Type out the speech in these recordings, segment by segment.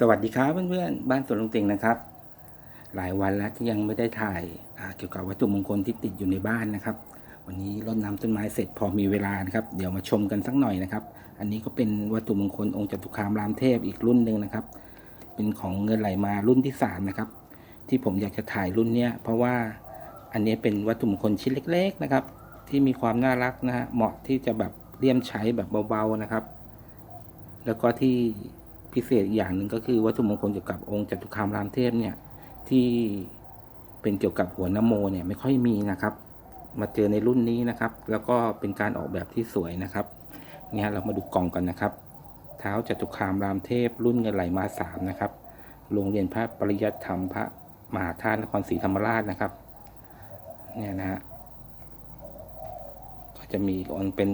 สวัสดีครับเพื่อนๆ บ้านสวนลุงติงนะครับ หลายวันแล้วที่ยังไม่ได้ถ่ายาเกี่ยวกับวัตถุมงคลที่ติดอยู่ในบ้านนะครับ วันนี้รดน้ำต้นไม้เสร็จพอมีเวลานะครับ เดี๋ยวมาชมกันสักหน่อยนะครับ อันนี้ก็เป็นวัตถุมงคลองค์จตุคามรามเทพอีกรุ่นหนึ่งนะครับ เป็นของเงินไหลมารุ่นที่สามนะครับ ที่ผมอยากจะถ่ายรุ่นเนี้ยเพราะว่าอันนี้เป็นวัตถุมงคลชิ้นเล็ก ๆนะครับ ที่มีความน่ารักนะฮะเหมาะที่จะแบบเลี่ยมใช้แบบเบาๆนะครับ แล้วก็ที่ พิเศษอีกอย่างหนึ่งก็คือวัตถุมงคลเกี่ยวกับองค์จตุคามรามเทพเนี่ยที่เป็นเกี่ยวกับหัวนโมเนี่ยไม่ค่อยมีนะครับ มาเจอในรุ่นนี้นะครับ แล้วก็เป็นการออกแบบที่สวยนะครับเนี่ยเรามาดูกล่องกันนะครับ เท้าจตุคามรามเทพ รุ่นเงินไหลมาสามนะครับโรงเรียนพระปริยัติธรรมพระมหาธาตุนครศรีธรรมราชนะครับเนี่ยนะฮะก็จะมีองค์เป็น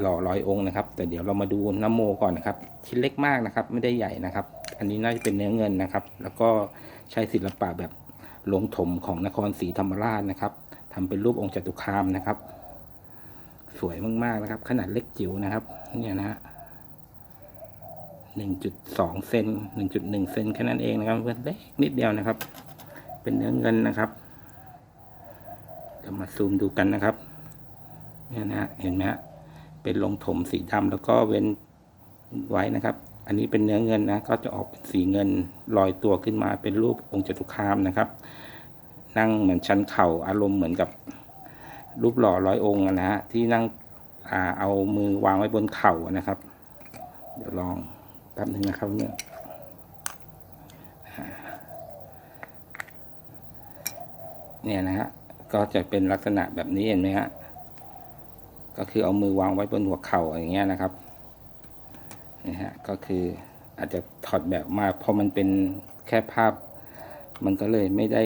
หล่อร้อยองค์นะครับ แต่เดี๋ยวเรามาดูน้ำโมก่อนนะครับ ชิ้นเล็กมากนะครับ ไม่ได้ใหญ่นะครับ อันนี้น่าจะเป็นเนื้อเงินนะครับ แล้วก็ใช้ศิลปะแบบลงถมของนครศรีธรรมราชนะครับทำเป็นรูปองค์จตุคามนะครับ สวยมากๆนะครับ ขนาดเล็กจิ๋วนะครับ เนี่ยนะฮะหนึ่งจุดสองเซนหนึ่งจุดหนึ่งเซนแค่นั้นเองนะครับเพื่อนเล็กนิดเดียวนะครับ เป็นเนื้อเงินนะครับเดี๋ยวมาซูมดูกันนะครับเนี่ยนะฮะเห็นไหมฮะ เป็นลงถมสีดำแล้วก็เว้นไว้นะครับ อันนี้เป็นเนื้อเงินนะก็จะออกเป็นสีเงินลอยตัวขึ้นมาเป็นรูปองค์จตุคามนะครับ นั่งเหมือนชั้นเข่าอารมณ์เหมือนกับรูปหล่อร้อยองค์นะฮะที่นั่งอเอามือวางไว้บนเข่านะครับ เดี๋ยวลองแป๊บนึงนะครับเนี่ยเนี่ยนะฮะก็จะเป็นลักษณะแบบนี้เห็นไหมฮะ ก็คือเอามือวางไว้บนหัวเข่าอย่างเงี้ยนะครับนี่ฮะก็คืออาจจะถอดแบบมาพอมันเป็นแค่ภาพ มันก็เลยไม่ได้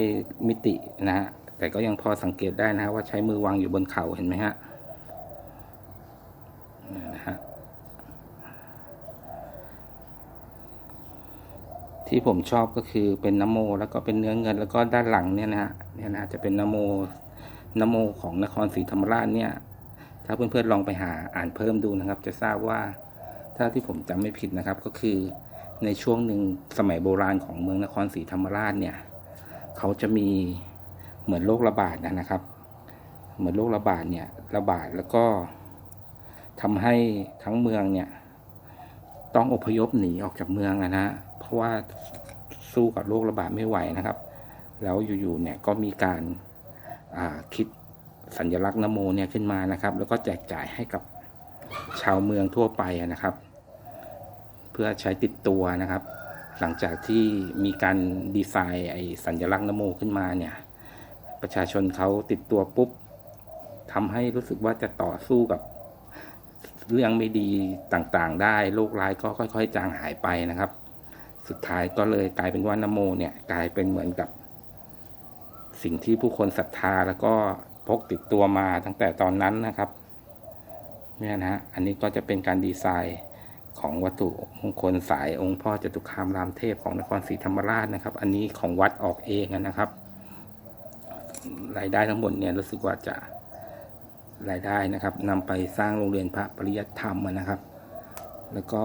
มิตินะฮะแต่ก็ยังพอสังเกตได้นะฮะว่าใช้มือวางอยู่บนเข่าเห็นไหมฮะนะฮะที่ผมชอบก็คือเป็นนโม แล้วก็เป็นเนื้อเงินแล้วก็ด้านหลังเนี่ยนะฮะเนี่ยนะฮะจะเป็นนโมนโมของนครศรีธรรมราชเนี่ย ถ้าเพื่อนๆลองไปหาอ่านเพิ่มดูนะครับ จะทราบว่าถ้าที่ผมจำไม่ผิดนะครับก็คือในช่วงหนึ่งสมัยโบราณของเมืองนครศรีธรรมราชเนี่ยเขาจะมีเหมือนโรคระบาดนะนะครับ เหมือนโรคระบาดเนี่ยระบาดแล้วก็ทำให้ทั้งเมืองเนี่ยต้องอพยพหนีออกจากเมืองนะฮะเพราะว่าสู้กับโรคระบาดไม่ไหวนะครับ แล้วอยู่ๆเนี่ยก็มีการคิด สัญลักษณ์นโมเนี่ยขึ้นมานะครับ แล้วก็แจกจ่ายให้กับชาวเมืองทั่วไปนะครับ เพื่อใช้ติดตัวนะครับ หลังจากที่มีการดีไซน์ไอ้สัญลักษณ์นโมขึ้นมาเนี่ยประชาชนเขาติดตัวปุ๊บทำให้รู้สึกว่าจะต่อสู้กับเรื่องไม่ดีต่างๆ ได้โรคร้ายก็ค่อย ๆ จางหายไปนะครับ สุดท้ายก็เลยกลายเป็นว่านโมเนี่ยกลายเป็นเหมือนกับ สิ่งที่ผู้คนศรัทธาแล้วก็ พกติดตัวมาตั้งแต่ตอนนั้นนะครับเนี่ยนะฮะอันนี้ก็จะเป็นการดีไซน์ของวัตถุมงคลสายองค์พ่อจตุคามรามเทพของนครศรีธรรมราชนะครับ อันนี้ของวัดออกเองนะครับ รายได้ทั้งหมดเนี่ยรู้สึกว่าจะรายได้นะครับนำไปสร้างโรงเรียนพระปริยัติธรรมนะครับ แล้วก็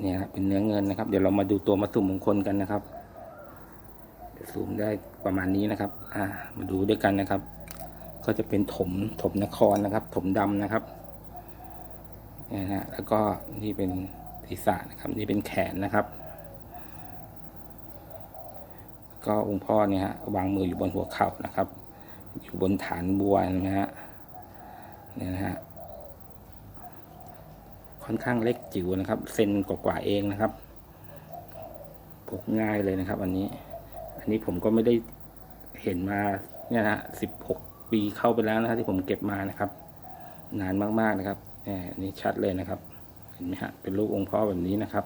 เนี่ยฮะเป็นเนื้อเงินนะครับ เดี๋ยวเรามาดูตัววัตถุมงคลกันนะครับซูมได้ประมาณนี้นะครับ อ่า มาดูด้วยกันนะครับ ก็จะเป็นถมถมนครนะครับ ถมดำนะครับนี่นะฮะแล้วก็นี่เป็นศีรษะนะครับนี่เป็นแขนนะครับ ก็องค์พ่อเนี่ยฮะวางมืออยู่บนหัวเข่านะครับ อยู่บนฐานบัวนะฮะเนี่ยนะฮะค่อนข้างเล็กจิ๋วนะครับเซนกว่าๆเองนะครับพกง่ายเลยนะครับ อันนี้ อันนี้ผมก็ไม่ได้เห็นมาเนี่ยนะสิบหก ปีเข้าไปแล้วนะครับที่ผมเก็บมานะครับ นานมากๆนะครับแหมนี่ชัดเลยนะครับ เห็นไหมฮะเป็นรูปองค์พ่อแบบนี้นะครับ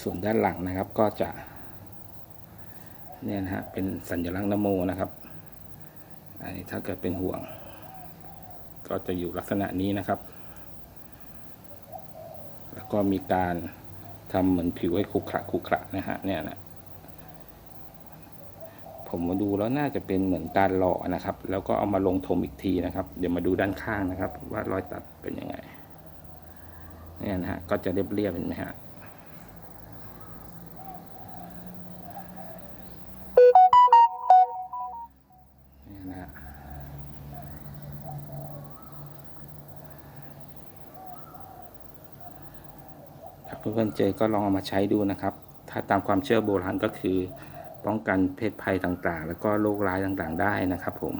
ส่วนด้านหลังนะครับก็จะ เนี่ยนะฮะเป็นสัญลักษณ์นโมนะครับอันนี้ถ้าเกิดเป็นห่วง ก็จะอยู่ลักษณะนี้นะครับ แล้วก็มีการทำเหมือนผิวให้ขรุขระขรุขระนะฮะเนี่ยนะ ผมมาดูแล้วน่าจะเป็นเหมือนการหล่อนะครับ แล้วก็เอามาลงถมอีกทีนะครับ เดี๋ยวมาดูด้านข้างนะครับ ว่ารอยตัดเป็นยังไงเนี่ยนะฮะก็จะเรียบเรียบเห็นไหมฮะเนี่นะฮะถ้าเพื่อนๆเจอก็ลองเอามาใช้ดูนะครับ ถ้าตามความเชื่อโบราณก็คือ ป้องกันเพศภัยต่างๆ แล้วก็โรคร้ายต่างๆ ได้นะครับ ผม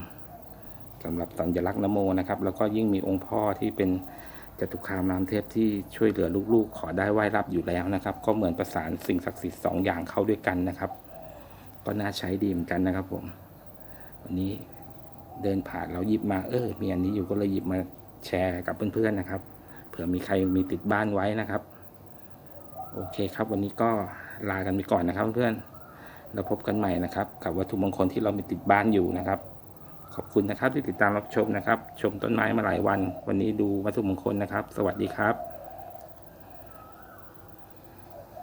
สำหรับสัญลักษณ์นโมนะครับ แล้วก็ยิ่งมีองค์พ่อที่เป็นจตุคามรามเทพที่ช่วยเหลือลูกๆ ขอได้ไหว้รับอยู่แล้วนะครับ ก็เหมือนประสานสิ่งศักดิ์สิทธิ์สองอย่างเข้าด้วยกันนะครับ ก็น่าใช้ดีเหมือนกันนะครับ ผม วันนี้เดินผ่านเราหยิบมาเออมีอันนี้อยู่ก็เลยหยิบมาแชร์กับเพื่อนๆนะครับ เผื่อมีใครมีติดบ้านไว้นะครับ โอเคครับ วันนี้ก็ลากันไปก่อนนะครับเพื่อนๆ เราพบกันใหม่นะครับ กับวัตถุมงคลที่เรามีติดบ้านอยู่นะครับ ขอบคุณนะครับที่ติดตามรับชมนะครับ ชมต้นไม้มาหลายวัน วันนี้ดูวัตถุมงคลนะครับ สวัสดีครับ